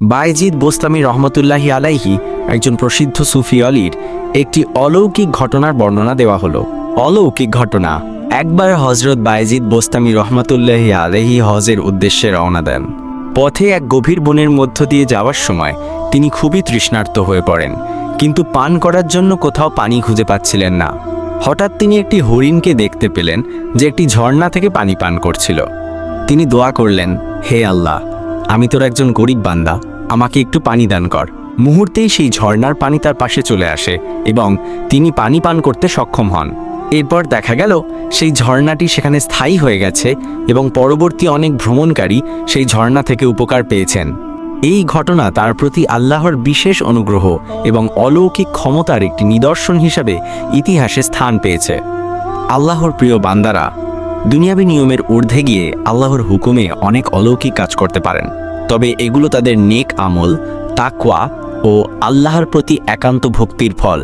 বাইজিদ বোস্তামি রহমতুল্লাহি আলাইহি একজন প্রসিদ্ধ সুফি অলির একটি অলৌকিক ঘটনার বর্ণনা দেওয়া হলো। অলৌকিক ঘটনা, একবার হজরত বাইজিদ বোস্তামি রহমতুল্লাহি আলাইহি হজের উদ্দেশ্যে রওনা দেন। পথে এক গভীর বনের মধ্য দিয়ে যাওয়ার সময় তিনি খুবই তৃষ্ণার্ত হয়ে পড়েন, কিন্তু পান করার জন্য কোথাও পানি খুঁজে পাচ্ছিলেন না। হঠাৎ তিনি একটি হরিণকে দেখতে পেলেন যে একটি ঝর্ণা থেকে পানি পান করছিল। তিনি দোয়া করলেন, হে আল্লাহ, আমি তোর একজন গরিব বান্দা আমাকে একটু পানি দান কর। মুহূর্তেই সেই ঝর্ণার পানি তার পাশে চলে আসে এবং তিনি পানি পান করতে সক্ষম হন। এরপর দেখা গেল, সেই ঝর্ণাটি সেখানে স্থায়ী হয়ে গেছে এবং পরবর্তী অনেক ভ্রমণকারী সেই ঝর্ণা থেকে উপকার পেয়েছেন। এই ঘটনা তার প্রতি আল্লাহর বিশেষ অনুগ্রহ এবং অলৌকিক ক্ষমতার একটি নিদর্শন হিসাবে ইতিহাসে স্থান পেয়েছে। আল্লাহর প্রিয় বান্দারা, দুনিয়াবী নিয়মের ঊর্ধ্বে গিয়ে আল্লাহর হুকুমে অনেক অলৌকিক কাজ করতে পারেন। তবে এগুলো তাদের নেক আমল তাকওয়া ও আল্লাহর প্রতি একান্ত ভক্তির ফল।